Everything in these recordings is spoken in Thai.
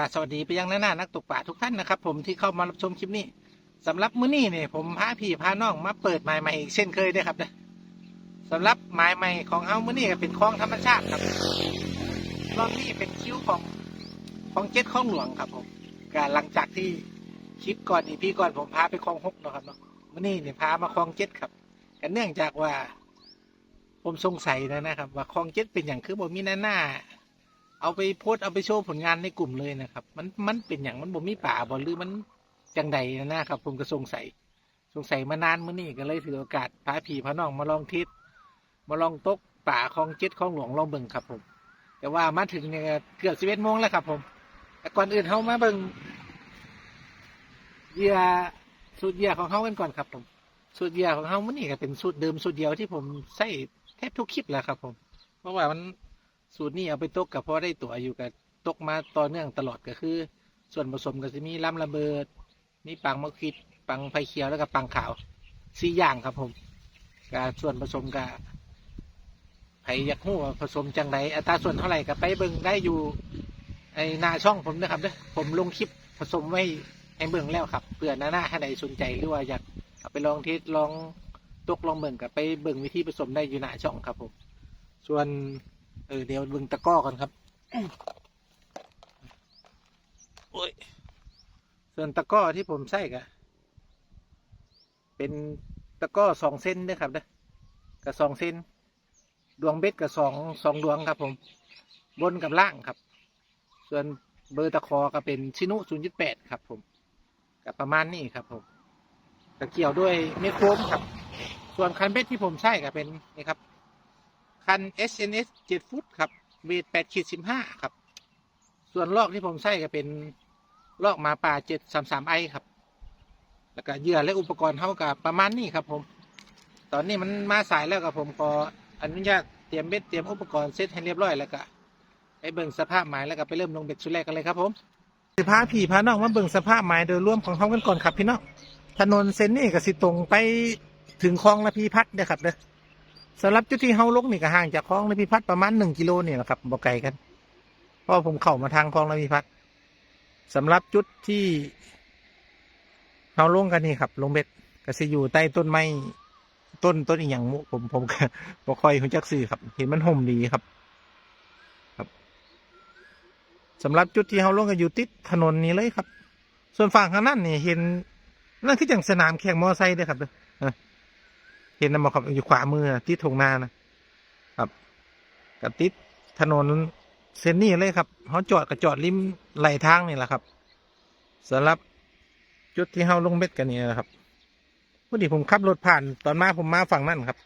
วัสวัสดีไปยังหน้าหน้านักตกป่าทุกท่านนะครับ ผมที่เข้ามารับชมคลิปนี้สำหรับมื้อนี้เนี่ยผมพาพี่พาน้องมาเปิดหมายใหม่อีกเช่นเคยด้อครับนะสำหรับหมายใหม่ของเฮามื้อนี้ก็เป็นคลองธรรมชาติครับรอบนี้เป็นคิ้วของของเจ็ดคลองหลวงครับผมก็หลังจากที่คลิปก่อนอีพี่ก่อนผมพาไปคลองหกเนาะครับเนาะมื้อนี้เนี่ยพามาคลองเจ็ดครับก็เนื่องจากว่า ผมสงสัยนะนะครับ ว่าคลองเจ็ดเป็นอย่างคือบ่มีหน้าหน้า เอาไปโพสเอาไปโชว์ผลงานในกลุ่มเลยนะครับ มันมันเป็นอย่างมันบ่มีป่าบ่หรือมันจังใดนะครับ ผมก็สงสัยสงสัยมานานมื้อนี้ก็เลยถือโอกาสพาพี่พาน้องมาลองทิศมาลองตกป่าคลองเจ็ดคลองหลวงลองเบิ่งครับผม แต่ว่ามาถึงเนี่ยเกือบสิบเอ็ดโมงแล้วครับ ผมแต่ก่อนอื่นเฮามาเบิ่งเหยื่อสูตรเหยื่อของเฮากันก่อนครับ ผม สูตรเหยื่อของเฮามื้อนี้ก็เป็นสูตรเดิมสูตรเดียวที่ผมใช้แทบทุกคลิปแหล้วครับ ผม เพราะว่ามัน สูตรนี้เอาไปตกกับพอได้ตัวอยู่กับตกมาต่อเนื่องตลอดก็คือ ส่วนผสมก็จะมีล้ำระเบิด มีปังมะขิดปังไฟเขียวแล้วก็ปังขาวสี่อย่างครับผมก็ส่วนผสมก็ไผอยากหู้ว่าผสมจังไรอัตราส่วนเท่าไหร่ก็ไปเบิ่งได้อยู่ไอหน้าช่องผมนะครับเด้อผมลงคลิปผสมไว้ให้เบิ่งแล้วครับเผื่อหน้าหน้าท่านใดสนใจหรือว่าอยากเอาไปลองเทสลองตกลองเบิ่งกับไปเบิ่งวิธีผสมได้อยู่หน้าช่องครับผม ส่วน เออเดี๋ยวเบิ่งตะกร้อกันครับโอ้ยส่วนตะกร้อที่ผมใส่กะเป็นตะกร้อสองเส้นนะครับเด้อกับสองเส้น ดวงเบ็ดกับสองสองดวงครับ ผม บนกับล่างครับ ส่วนเบอร์ตะคอก็เป็นชินุศูนย์จุดแปดครับ ผมกับประมาณนี้ครับ ผมก็เกี่ยวด้วยเมฆโฟมครับ ส่วนคันเบ็ดที่ผมใช้ก็เป็นนี่ครับ คัน SNS 7 ฟุตครับ เวท8ขีด15 ครับ ส่วนลอกที่ผมใช้ก็เป็นลอกหมาป่า 733 ไอครับ แล้วก็เหยื่อและอุปกรณ์เท่ากับประมาณนี้ครับผม ตอนนี้มันมาสายแล้วกับผมขออนุญาตเตรียมเบ็ดเตรียมอุปกรณ์เซตให้เรียบร้อยแล้วก็ไปเบิ่งสภาพหมายแล้วก็ไปเริ่มลงเบ็ดชุดแรกกันเลยครับผมสิพาพี่พาน้องมาเบิ่งสภาพหมายโดยรวมของเขากันก่อนครับพี่น้องถนนเส้นนี้ก็สิตรงไปถึงคลองระพีพัฒน์เด้อครับเด้อ สำหรับจุดที่เฮาลงนี่ก็ห่างจากคลองระพีพัฒน์ประมาณหนึ่งกิโลนี่แหละครับบ่ไกลกันเพราะผมเข้ามาทางคลองระพีพัฒน์สำหรับจุดที่เฮาลงกันนี่ครับ ลงเบ็ดก็สิอยู่ใต้ต้นไม้ต้นต้นอีหยังหมุผมผมก็บ่ค่อยรู้จักซื้อครับ เห็นมันห่มดีครับ ครับสำหรับจุดที่เฮาลงก็อยู่ติดถนนนี้เลยครับ ส่วนฝั่งข้างนั้นนี่เห็นนั่นคืออย่างสนามแข่งมอไซค์เด้อครับเด้อ เห็นนะบอกครับอยู่ขวามือที่ทงนานะครับกับติดถนนเส้นนี้เลยครับเขาจอดกับจอดริมไหลทางนี่แหละครับสำหรับจุดที่เขาลงเบ็ดกันนี่นะครับพอดีผมขับรถผ่านตอนมาผมมาฝั่งนั่นครับ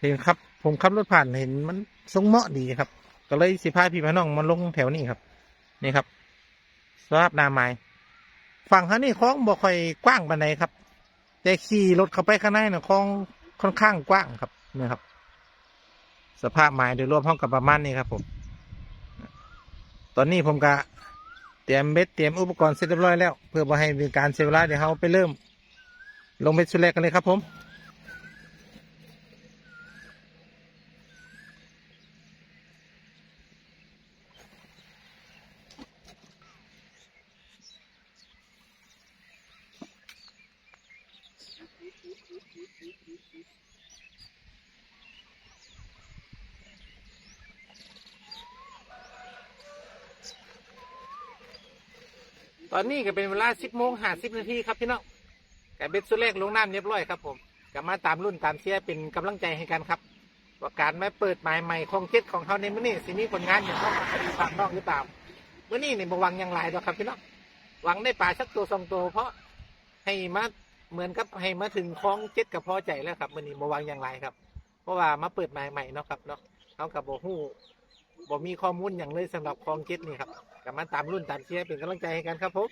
เห็นครับ ผมขับรถผ่านเห็นมันทรงเหมาะดีครับ ก็เลยสิพาพี่พน้องมาลงแถวนี้ครับ นี่ครับสภาพนาไม้ฝั่งเขานี่คลองบ่ค่อยกว้างปานใดครับ แต่ขี่รถเข้าไปข้างในเนะคลองค่อนข้างกว้างครับนะครับ สภาพหมายโดยรวมห้องกับประมาณนี้ครับผม ตอนนี้ผมก็เตรียมเบ็ดเตรียมอุปกรณ์เสร็จเรียบร้อยแล้ว เพื่อมาให้มีการเสียเวลาเดี๋ยวเราไปเริ่ม ลงเบ็ดชุดแรกกันเลยครับผม ตอนนี้ก็เป็นเวลา10โมง50นาทีครับพี่น้องแต่เบ็ดสุดแรกลงน้ำเรียบร้อยครับผมก็มาตามรุ่นตามเชียร์เป็นกำลังใจให้กันครับว่าการมาเปิดหมายใหม่ของเจ็ดของเขาในมื้อนี้สิมีผลงานอย่างต้องมาดีตามน้องหรือเปล่ามื้อนี้เนี่ยบวังอยังไรดอกครับพี่น้องหวังได้ปลาสักตัวสองตัวเพราะให้มาเหมือนกับให้มาถึงคลองเจ็ดกับพอใจแล้วครับมื้อนี้บวังอยังไรครับ เพราะว่ามาเปิดหมายใหม่เนาะครับเนาะเขากับโบฮู้บ่มีข้อมูลอย่างเลยสำหรับคลองเจ็ดนี่ครับ กันมาตามรุ่นตามเชียร์เป็นกำลังใจให้กันครับผม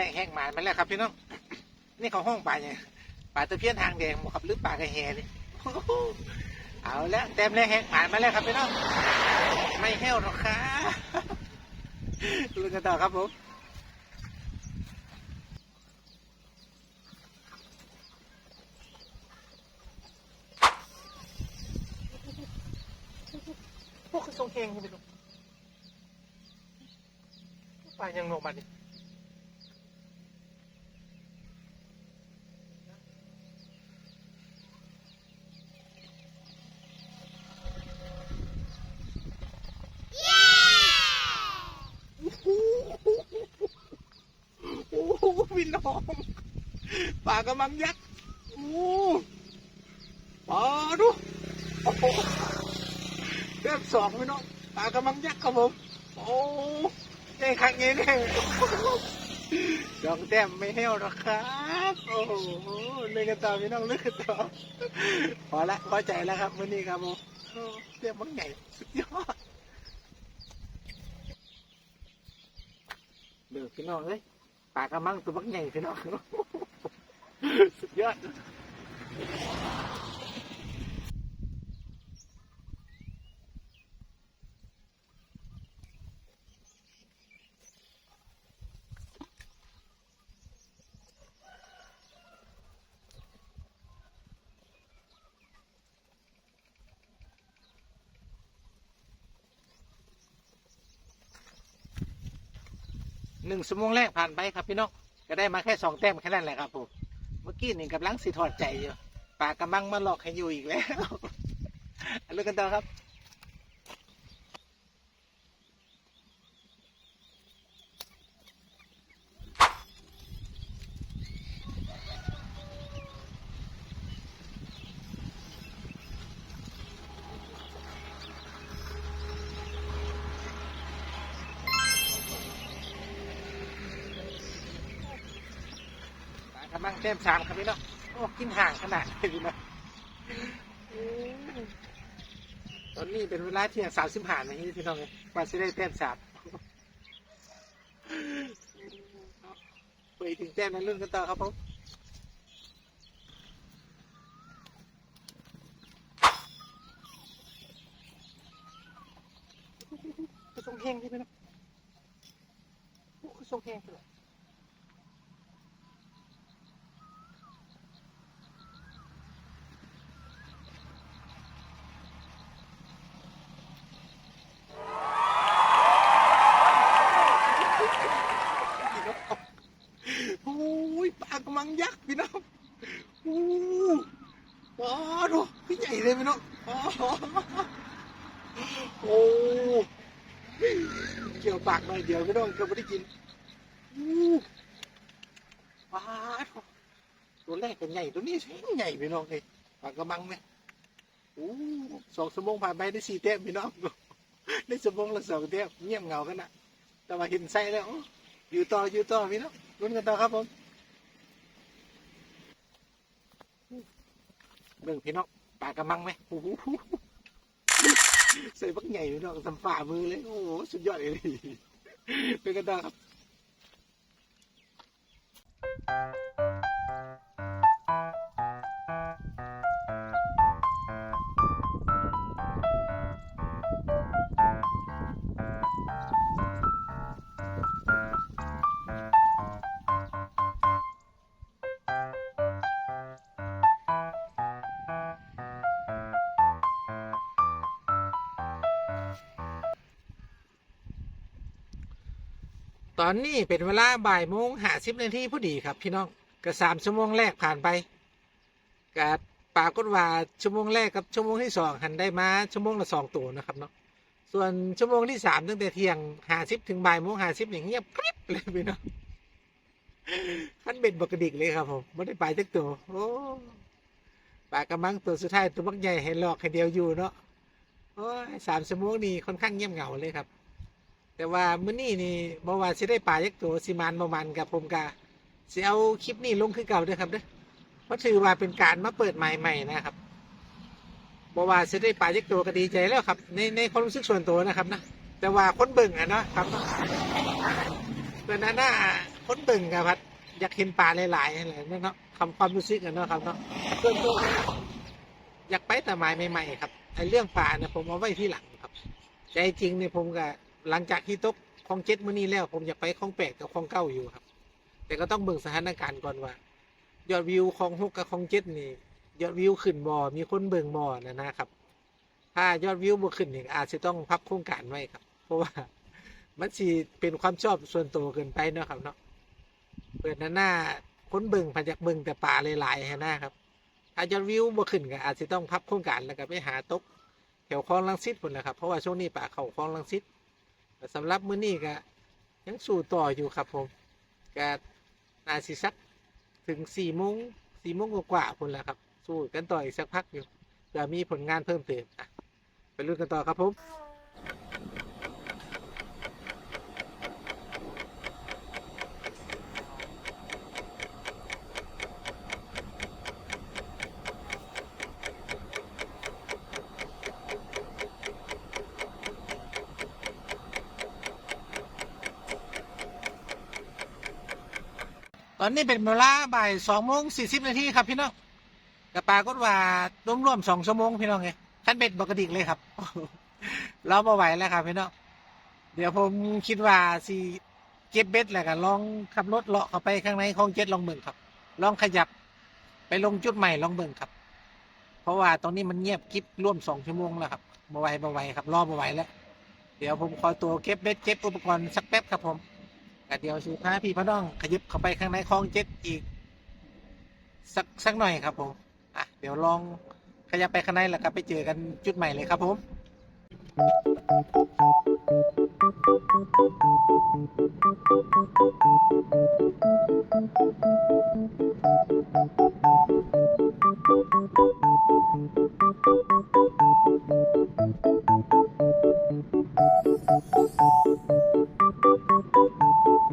านมาแล้วครับพี่น้อง นี่เขาห้องปลาเนี่ยปลาตะเพียนทางแดงบ่ครับหรือปลากระแหนี่เอาแล้วเต็มแรกแหกผ่านมาแล้วครับพี่น้อง ไม่แห้วหรอกครับลุยกันต่อครับผมพวกคือทรงเฮงใช่ไหมลูกปลายังลงมาดิโอ้โหพี่น้องปลากระมังยักษ์โอ้ปลาดูโอ้โหเลือกสองพี่น้องปลากระมังยักษ์ครับผมโอ้ใหญ่ครั้งนี้เนี่ยสองแต้มไม่เหี้ยวหรอกครับโอ้โหเลยกันต่อพี่น้องเลือกกันต่อพอละพอใจแล้วครับมื้อนี้ครับผมโอ้เต้มมังใหญ่สุดยอดเลือกพี่น้องเลยปากระมังตัวมักใหญ่พี่น้อง สุดยอดหนึ่งชั่วโมงแรกผ่านไปครับพี่น้องก็ได้มาแค่สองแต้มแค่นั้นแหละครับผม กี้นี่กับลังสิถอดใจอยู่ปากกำลังมาหลอกให้อยู่อีกแล้วเลิกกันต่อครับ ปลากระมังแต้มสามครับพี่น้องโอ้กินห่างขนาดเลยพี่น้อตอนนี้เป็นเวลาเที่ยงสามสิบห้านาทีพี่น้องกว่าจะได้แต้มสามไปถึงแต้มนั้นเรื่องกันต่อครับผมคือทรงเฮงที่พี่น้องโอ้คือทรงเฮงพี่น้อง โอ้ยปลากระมังยักษ์พี่น้องโอ้ปลาดูพี่ใหญ่เลยพี่น้องอ๋อโอ้เกี่ยวปากหน่ อยเดียวพี่น้องก็ไม่ได้กินโอ้ปลาตัวแรกเป็นใหญ่ตัวนี้ใหญ่พี่น้องเลยปลากระมังไหมโอ้สองชั่วโมงผ่านไปได้สี่แต้มพี่น้องได้ชั่วโมงละสองแต้มเงียบเหงากันนะแต่ว่าเห็นไส้แล้วอยู่ต่ออยู่ต่อพี่น้องลุ้นกันต่อครับผมเบิ่งพี่น้องปลากระมังไหมโอ้โหใส่บักใหญ่พี่น้องทำฝ่ามือเลย โอ้โหสุดยอดเลย เป็น ตอนนี้เป็นเวลาบ่ายโมงห้าสิบนาทีพอดีครับ พี่น้องก็สามชั่วโมงแรกผ่านไปกับปากฏว่าชั่วโมงแรกกับชั่วโมงที่สองหันได้มาชั่วโมงละสองตัวนะครับเนาะส่วนชั่วโมงที่สามตั้งแต่เที่ยงห้าสิบถึงบ่ายโมงห้าสิบอย่างเงียบกริบเลยพี่น้องขันเบ็ดบกระดิกเลยครับผมไม่ได้ไปจักตัวโอ้ปลากระมังตัวสุดท้ายตัวบักใหญ่ให้หลอกให้เดียวอยู่เนาะโอ้ยสามชั่วโมงนี่ค่อนข้างเงียบเหงาเลยครับ แต่ว่ามื้อนี้นี่บ่ว่าสิได้ปลายักตัวสิมานบ่มันกับผมกะสิเอาคลิปนี้ลงคือเก่าเด้อครับเด้อเพราะถือว่าเป็นการมาเปิดใหม่ๆนะครับบ่ว่าสิได้ปลายักตัวก็ดีใจแล้วครับ ในในความรู้สึกส่วนตัวนะครับนะแต่ว่าคนเบิ่งอะเนาะครับเพื่อนนั้นน่ะคนเบิ่งกับพัดอยากเห็นปลาหลายๆอะไรนั่นเนาะคำความรู้สึกกันเนาะครับเนาะส่วนตัวอยากไปแต่หมายใหม่ๆครับไอเรื่องปลาเนี่ยผมเอาไว้ที่หลังครับ ใจจริงเนี่ยผมก็ หลังจากที่ตกคลองเจ็ดมื้อนี้แล้ว ผมอยากไปคลองแปดกับคลองเก้าอยู่ครับ แต่ก็ต้องเบิ่งสถานการณ์ก่อนว่า ยอดวิวคลองหกกับคลองเจ็ดนี่ ยอดวิวขึ้นบ่มีคนเบิ่งบ่นะนะครับ ถ้ายอดวิวบ่ขึ้นนี่อาจจะต้องพับโครงการไว้ครับ เพราะว่ามันสิเป็นความชอบส่วนตัวเกินไปเนาะครับเนาะเปิดหน้าหน้าคนเบิ่งพันจากเบิ่งแต่ป่าหลายๆฮะนะครับถ้ายอดวิวบ่ขึ้นก็อาจจะต้องพับโครงการแล้วก็ไปหาตกแถวคลองลังสิตพุ่นแหละครับเพราะว่าช่วงนี้ป่าเขาคลองลังสิต สำหรับมื้อนี้ก็ยังสู้ต่ออยู่ครับผมก็นาสิสักถึงสี่โมงสี่โมงกว่าๆพุ่นแหละครับ สู้กันต่ออีกสักพักอยู่จะมีผลงานเพิ่มเติมไปลุ้นกันต่อครับผม อนนี้เป็นเวลาบ่ายสองโมงสี่สิบนาทีครับพี่น้องกระปากฏว่าร่วมๆสองชั่วโมงพี่น้องไงขันเบ็ดปกติเลยครับ เรามาไหวแล้วครับพี่น้องเดี๋ยวผมคิดว่าสิเก็บเบ็ดแหล้วกันลองขับรถเลาะเข้าไปข้างในคลองเจ็ดลองเบิ่งครับ ลองขยับไปลงจุดใหม่ลองเบิ่งครับ เพราะว่าตอนนี้มันเงียบกิบร่วมสองชั่วโมงแล้วครับมาไหวมาไหวครับรอมาไหวแล้ว เดี๋ยวผมขอตัวเก็บเบ็ดเก็บอุปกรณ์สักแป๊บครับผม ก็เดี๋ยวสิพาพี่พอน้องขยิบเข้าไปข้างในคลองเจ็ดอีก สักสักหน่อยครับผมอะเดี๋ยวลองขยับไปข้างในแล้วก็ไปเจอกันจุดใหม่เลยครับผม ตอน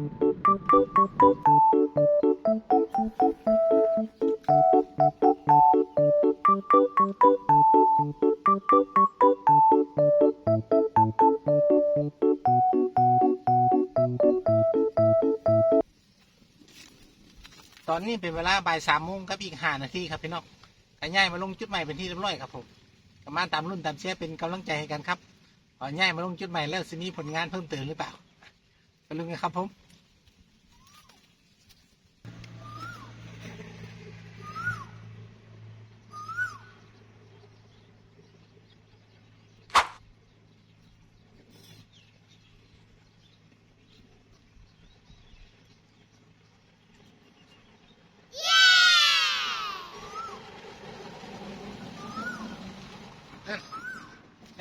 นี้เป็นเวลาบ่ายสามโมงครับอีกห้านาทีครับพี่น้องขย่ายมาลงจุดใหม่เป็นที่เรียบร้อยครับผมกมาตามรุ่นตามเชียร์เป็นกำลังใจให้กันครับขอย่ายมาลงจุดใหม่แล้วสิมีผลงานเพิ่มเติมหรือเปล่าไปลุ้นกันครับผม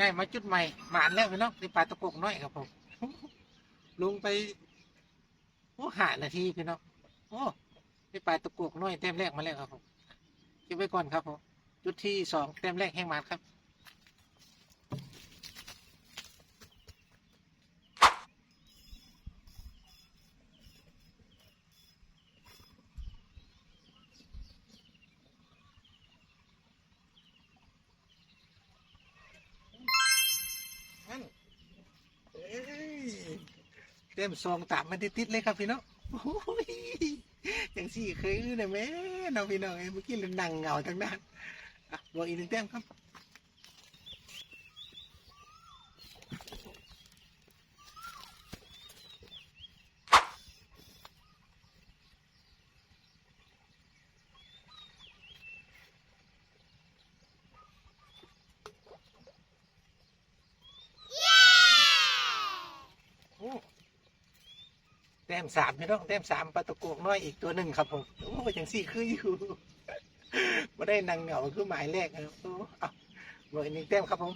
ได้มาจุดใหม่หมานแล้วพี่น้องในปลาตะกกน้อยครับผมลงไปโอ้หานาทีพี่น้องโอ้ในปลาตะกกน้อยเต็มแรกมาแล้วครับผมเก็บไว้ก่อนครับผมจุดที่สองเต็มแรกแห้งหมานครับ นั่นเอ้ยเต็มซองตามมันติดๆเลยครับพี่น้องโอ้ยอย่างสี่เคยนะแม่น้องพี่น้องเมื่อกี้เรานั่งเหงาทั้งนั้นบอกอีกหนึ่งเต็มครับ โอ้แต้ม สามพี่น้องแต้มสามปลาตะโกกน้อยอีกตัวหนึ่งครับผมโอ้ยังสี่คืออยู่ไม่ได้นังเหงาคือหมายแรกนะครับโอ้เอาบอร์หนึ่งแต้มครับผม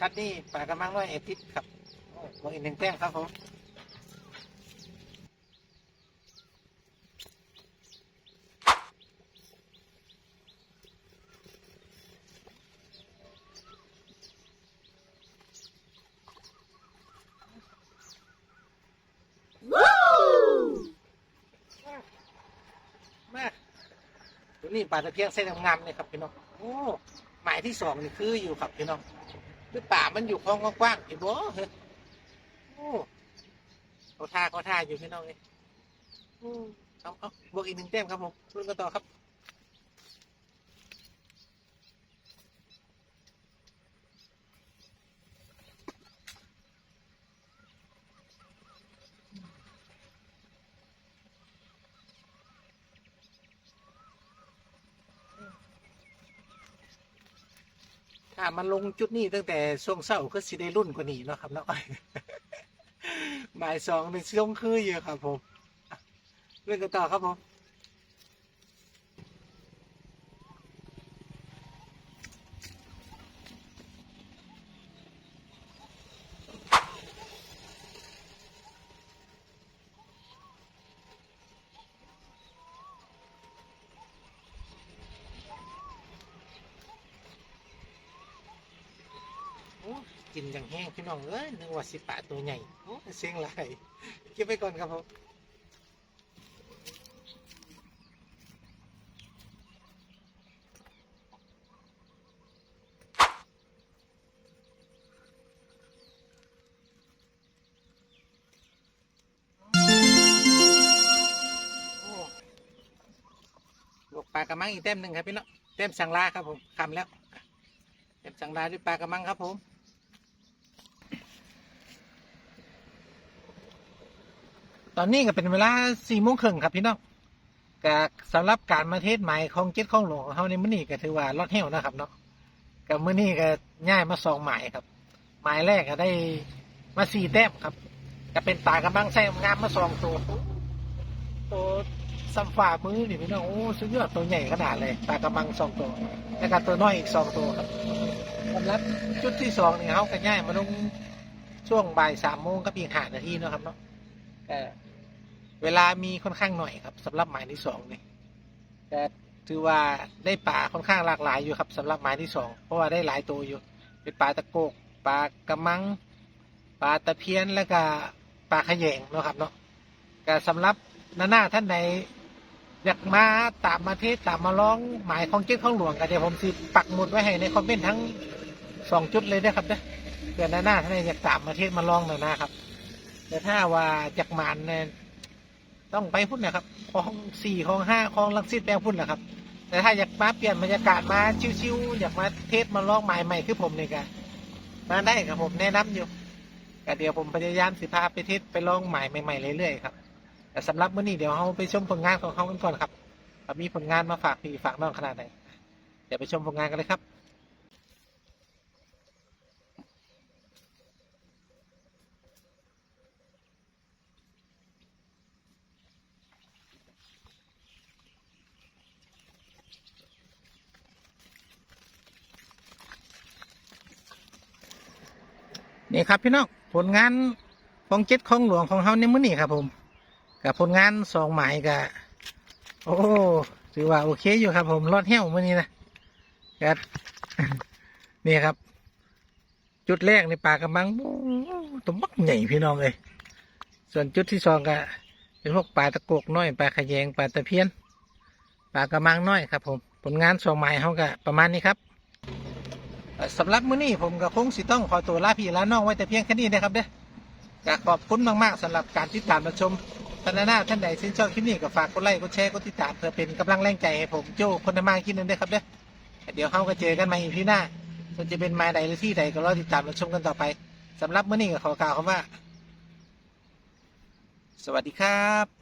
คัดนี่ปลากระมังน้อยเอพิษครับบวกอีกหนึ่งแต้งครับผมนี่ปลาตะเพียงเส้นงามเลยครับพี่น้อง โอ้ หมายที่สองนี่คืออยู่ครับพี่น้อง คือป่ามันอยู่คลองกว้างๆเห็นบ่เฮ้ยโอ้เขาท่าเขาท่าอยู่พี่น้องเลยโอ้เอาเอาบวกอีกหนึ่งแต้มครับผมรุ่นกันต่อครับ ถ้ามันลงจุดนี้ตั้งแต่ช่วงเช้าก็สิได้รุ่นกว่านี้เนาะครับเนาะบ่ายสองเป็นช่วงคืออยู่ครับผมเรื่องกันต่อครับผม กินอย่างแห้งพี่น้องเอ้ยนึกว่าสิปะตัวใหญ่โอ้เสียงไหลเก็บไปก่อนครับผมโอ้ลวกปลากระมังอีกเต็มหนึ่งครับพี่น้องเต็มสังลาครับผมคำแล้วเต็มสังลาด้วยปลากระมังครับผม อนนี้ก็เป็นเวลาสี่โมงครึ่งครับพี่น้องก็สำหรับการมาเทศใหม่ของเจ็ดของหลวงของเขาในมื้อนี้ก็ถือว่าลอดเหี่ยวนะครับเนาะกับมื้อนี้ก็ง่ายมาสองหมายครับ หมายแรกก็ได้มาสี่แต้มครับก็เป็นปลากระมังใส่งามมาสองตัวตัวสัมฝ่ามือนี่พี่น้องโอ้สุดยอดตัวใหญ่ขนาดเลยปลากระมังสองตัวแล้วก็ตัวน้อยอีกสองตัวครับสำหรับจุดที่สองนี่เขาก็ง่ายมาลงช่วงบ่ายสามโมงกับอีกห้านาทีนะครับเนาะ เวลามีค่อนข้างหน่อยครับสำหรับหมายที่สองนี่แต่ถือว่าได้ปลาค่อนข้างหลากหลายอยู่ครับสำหรับหมายที่สองเพราะว่าได้หลายตัวอยู่ เป็นปลาตะโกกปลากระมังปลาตะเพียนแล้วก็ปลาขยงเนาะครับเนาะก็สำหรับนาหน้าท่านใดอยากมาตามมาเทศตามมาร้องหมายของเจ้าของหลวงกันเดี๋ยวผมสิปักหมุดไว้ให้ในคอมเมนต์ทั้งสองจุดเลยนะครับเด้อเพื่อนาหน้าท่านใดอยากตามมาเทศมาร้องหน่อยนะครับ แต่ถ้าว่าจากมานเนี่ย ต้องไปพุ่นนะครับคลองสี่คลองห้าคลองลังสิตแปลงพุ่นนะครับ แต่ถ้าอยากมาเปลี่ยนบรรยากาศมาชิวๆอยากมาเทศมาร้องหมายใหม่คือผมเนี่ยก็มาได้ครับผมแนะนำอยู่ก็เดี๋ยวผมพยายามสิพาไปเทศไปลองใหม่ใหม่ๆเรื่อยๆครับแต่สำหรับมื้อนี้เดี๋ยวเราไปชมผลงานของเขากันก่อนครับมีผลงานมาฝากพี่ฝากน้องขนาดไหนเดี๋ยวไปชมผลงานกันเลยครับ นี่ครับพี่น้องผลงานของเจ็ดของหลวงของเขาในมื้อนี้ครับผม กับผลงานสองหมายกับโอ้ถือว่าโอเคอยู่ครับ ผมรอดเหี้ยวมื้อนี้นะครับนี่ครับ จุดแรกในป่ากระมังตัวมักใหญ่พี่น้องเลยส่วนจุดที่สองก็เป็นพวกปลาตะโกกน้อยปลาขยงปลาตะเพียนปลากระมังน้อยครับ ผมผลงานสองหมายเขาก็ประมาณนี้ครับ สำหรับมื้อนี้ผมก็คงสิต้องขอตัวลาพี่ลาน้องไว้แต่เพียงแค่นี้นะครับเด้อกขอบคุณมากๆสำหรับการติดตามรับชมท่านหน้าท่านใดชื่นชอบคลิปนี้ก็ฝากกดไลค์กดแชร์กดติดตามเพื่อเป็นกำลังแรงใจให้ผมโจ้คนทำมาคิดนึงด้วยครับเด้อเดี๋ยวเราก็เจอกันใหม่อีพีหน้าส่วนจะเป็นไม้ใดหรือที่ใดก็รอติดตามรับชมกันต่อไปสำหรับมื้อนี้ก็ขอกล่าวคำว่า สวัสดีครับ